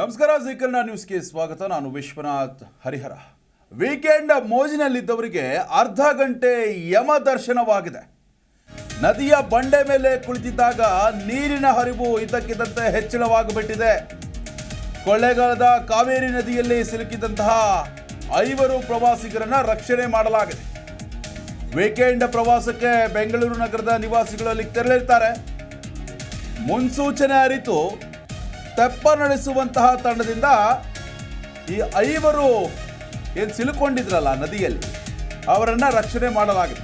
ನಮಸ್ಕಾರ ಜೀಕರ್ಣ ನ್ಯೂಸ್ಗೆ ಸ್ವಾಗತ. ನಾನು ವಿಶ್ವನಾಥ್ ಹರಿಹರ. ವೀಕೆಂಡ್ ಮೋಜಿನಲ್ಲಿದ್ದವರಿಗೆ ಅರ್ಧ ಗಂಟೆ ಯಮ ದರ್ಶನವಾಗಿದೆ. ನದಿಯ ಬಂಡೆ ಮೇಲೆ ಕುಳಿತಿದ್ದಾಗ ನೀರಿನ ಹರಿವು ಇದ್ದಕ್ಕಿದ್ದಂತೆ ಹೆಚ್ಚಳವಾಗಿಬಿಟ್ಟಿದೆ. ಕೊಳ್ಳೆಗಾಲದ ಕಾವೇರಿ ನದಿಯಲ್ಲಿ ಸಿಲುಕಿದಂತಹ ಐವರು ಪ್ರವಾಸಿಗರನ್ನು ರಕ್ಷಣೆ ಮಾಡಲಾಗಿದೆ. ವೀಕೆಂಡ್ ಪ್ರವಾಸಕ್ಕೆ ಬೆಂಗಳೂರು ನಗರದ ನಿವಾಸಿಗಳು ಅಲ್ಲಿ ತೆರಳಿರ್ತಾರೆ. ಮುನ್ಸೂಚನೆ ಅರಿತು ತೆಪ್ಪ ನಡೆಸುವಂತಹ ತಂಡದಿಂದ ಈ ಐವರು ಏನು ಸಿಲುಕೊಂಡಿದ್ರಲ್ಲ ನದಿಯಲ್ಲಿ, ಅವರನ್ನು ರಕ್ಷಣೆ ಮಾಡಲಾಗಿದೆ.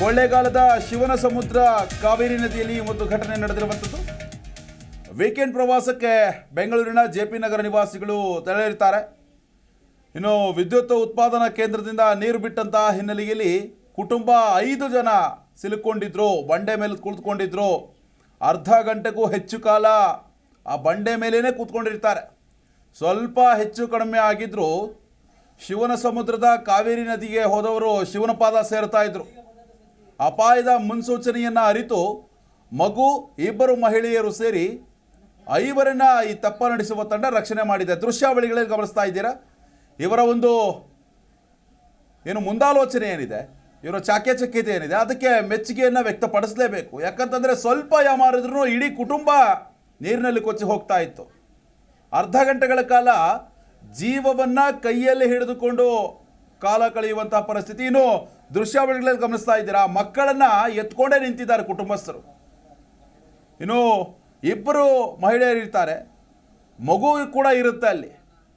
ಕೊಳ್ಳೇಗಾಲದ ಶಿವನ ಸಮುದ್ರ ಕಾವೇರಿ ನದಿಯಲ್ಲಿ ಒಂದು ಘಟನೆ ನಡೆದಿರುವಂಥದ್ದು. ವೀಕೆಂಡ್ ಪ್ರವಾಸಕ್ಕೆ ಬೆಂಗಳೂರಿನ ಜೆ ಪಿ ನಗರ ನಿವಾಸಿಗಳು ತೆರಳಿರ್ತಾರೆ ಇನ್ನು ವಿದ್ಯುತ್ ಉತ್ಪಾದನಾ ಕೇಂದ್ರದಿಂದ ನೀರು ಬಿಟ್ಟಂತಹ ಹಿನ್ನೆಲೆಯಲ್ಲಿ ಕುಟುಂಬ ಐದು ಜನ ಸಿಲುಕೊಂಡಿದ್ರು, ಬಂಡೆ ಮೇಲೆ ಕುಳಿತುಕೊಂಡಿದ್ರು. ಅರ್ಧ ಗಂಟೆಗೂ ಹೆಚ್ಚು ಕಾಲ ಆ ಬಂಡೆ ಮೇಲೇ ಕೂತ್ಕೊಂಡಿರ್ತಾರೆ. ಸ್ವಲ್ಪ ಹೆಚ್ಚು ಕಡಿಮೆ ಆಗಿದ್ದರೂ ಶಿವನ ಸಮುದ್ರದ ಕಾವೇರಿ ನದಿಗೆ ಹೋದವರು ಶಿವನ ಪಾದ ಸೇರ್ತಾ ಇದ್ರು. ಅಪಾಯದ ಮುನ್ಸೂಚನೆಯನ್ನು ಅರಿತು ಮಗು, ಇಬ್ಬರು ಮಹಿಳೆಯರು ಸೇರಿ ಐವರನ್ನ ಈ ತಪ್ಪ ನಡೆಸುವ ತಂಡ ರಕ್ಷಣೆ ಮಾಡಿದೆ. ದೃಶ್ಯಾವಳಿಗಳಲ್ಲಿ ಗಮನಿಸ್ತಾ ಇದ್ದೀರಾ? ಇವರ ಒಂದು ಏನು ಮುಂದಾಲೋಚನೆ ಏನಿದೆ? ಇವರ ಚಾಕ್ಯಚಕ್ಯತೆ ಏನಿದೆ? ಅದಕ್ಕೆ ಮೆಚ್ಚುಗೆಯನ್ನು ವ್ಯಕ್ತಪಡಿಸಲೇಬೇಕು. ಯಾಕಂತಂದರೆ ಸ್ವಲ್ಪ ಯಾಮಾರಿದ್ರೂ ಇಡೀ ಕುಟುಂಬ ನೀರಿನಲ್ಲಿ ಕೊಚ್ಚಿ ಹೋಗ್ತಾ ಇತ್ತು. ಅರ್ಧ ಗಂಟೆಗಳ ಕಾಲ ಜೀವವನ್ನು ಕೈಯಲ್ಲಿ ಹಿಡಿದುಕೊಂಡು ಕಾಲ ಕಳೆಯುವಂತಹ ಪರಿಸ್ಥಿತಿ ಇನ್ನು ದೃಶ್ಯಾವಳಿಗಳಲ್ಲಿ ಗಮನಿಸ್ತಾ ಇದ್ದೀರಾ? ಮಕ್ಕಳನ್ನು ಎತ್ಕೊಂಡೇ ನಿಂತಿದ್ದಾರೆ ಕುಟುಂಬಸ್ಥರು. ಇನ್ನು ಇಬ್ಬರು ಮಹಿಳೆಯರು ಇರ್ತಾರೆ. ಮಗು ಕೂಡ ಇರುತ್ತೆ ಅಲ್ಲಿ.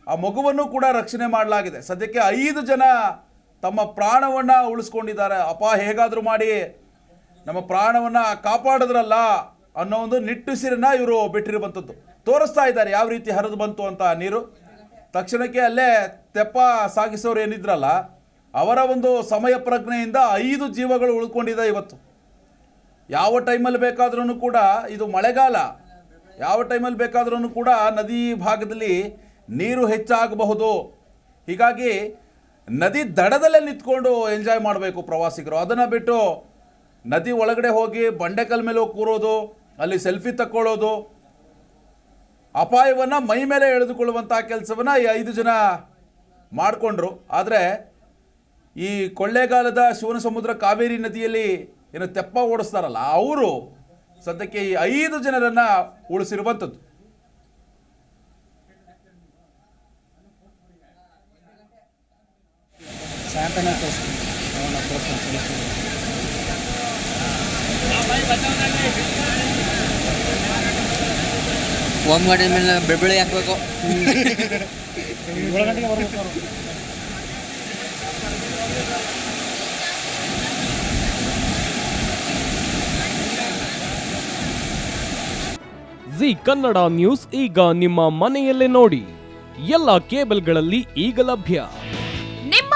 ಆ ಮಗುವನ್ನು ಕೂಡ ರಕ್ಷಣೆ ಮಾಡಲಾಗಿದೆ. ಸದ್ಯಕ್ಕೆ ಐದು ಜನ ತಮ್ಮ ಪ್ರಾಣವನ್ನು ಉಳಿಸ್ಕೊಂಡಿದ್ದಾರೆ. ಅಪ್ಪ ಹೇಗಾದರೂ ಮಾಡಿ ನಮ್ಮ ಪ್ರಾಣವನ್ನು ಕಾಪಾಡಿದ್ರಲ್ಲ ಅನ್ನೋ ಒಂದು ನಿಟ್ಟುಸಿರನ್ನ ಇವರು ಬಿಟ್ಟಿರುವಂಥದ್ದು. ತೋರಿಸ್ತಾ ಇದ್ದಾರೆ ಯಾವ ರೀತಿ ಹರಿದು ಬಂತು ಅಂತ ನೀರು. ತಕ್ಷಣಕ್ಕೆ ಅಲ್ಲೇ ತೆಪ್ಪ ಸಾಗಿಸೋರು ಏನಿದ್ರಲ್ಲ, ಅವರ ಒಂದು ಸಮಯ ಪ್ರಜ್ಞೆಯಿಂದ ಐದು ಜೀವಗಳು ಉಳ್ಕೊಂಡಿದೆ ಇವತ್ತು. ಯಾವ ಟೈಮಲ್ಲಿ ಬೇಕಾದ್ರೂ ಕೂಡ ಇದು ಮಳೆಗಾಲ. ಯಾವ ಟೈಮಲ್ಲಿ ಬೇಕಾದ್ರೂ ಕೂಡ ನದಿ ಭಾಗದಲ್ಲಿ ನೀರು ಹೆಚ್ಚಾಗಬಹುದು. ಹೀಗಾಗಿ ನದಿ ದಡದಲ್ಲೇ ನಿಂತ್ಕೊಂಡು ಎಂಜಾಯ್ ಮಾಡಬೇಕು ಪ್ರವಾಸಿಗರು. ಅದನ್ನು ಬಿಟ್ಟು ನದಿ ಒಳಗಡೆ ಹೋಗಿ ಬಂಡೆಕಲ್ ಮೇಲೆ ಹೋಗಿ ಕೂರೋದು ಅಲ್ಲಿ ಸೆಲ್ಫಿ ತಕ್ಕೊಳ್ಳೋದು, ಅಪಾಯವನ್ನು ಮೈ ಮೇಲೆ ಎಳೆದುಕೊಳ್ಳುವಂಥ ಕೆಲಸವನ್ನು ಈ ಐದು ಜನ ಮಾಡಿಕೊಂಡ್ರು. ಆದರೆ ಈ ಕೊಳ್ಳೇಗಾಲದ ಶಿವನ ಸಮುದ್ರ ಕಾವೇರಿ ನದಿಯಲ್ಲಿ ಏನು ತೆಪ್ಪ ಓಡಿಸ್ತಾರಲ್ಲ, ಅವರು ಸದ್ಯಕ್ಕೆ ಈ ಐದು ಜನರನ್ನು ಉಳಿಸಿರುವಂಥದ್ದು. ಒಂಬ್ ಗಾಡಿ ಮೇಲೆ ಬೆಳ್ಬೆಳಿ ಹಾಕ್ಬೇಕು. ಜಿ ಕನ್ನಡ ನ್ಯೂಸ್ ಈಗ ನಿಮ್ಮ ಮನೆಯಲ್ಲೇ ನೋಡಿ. ಎಲ್ಲ ಕೇಬಲ್ಗಳಲ್ಲಿ ಈಗ ಲಭ್ಯ.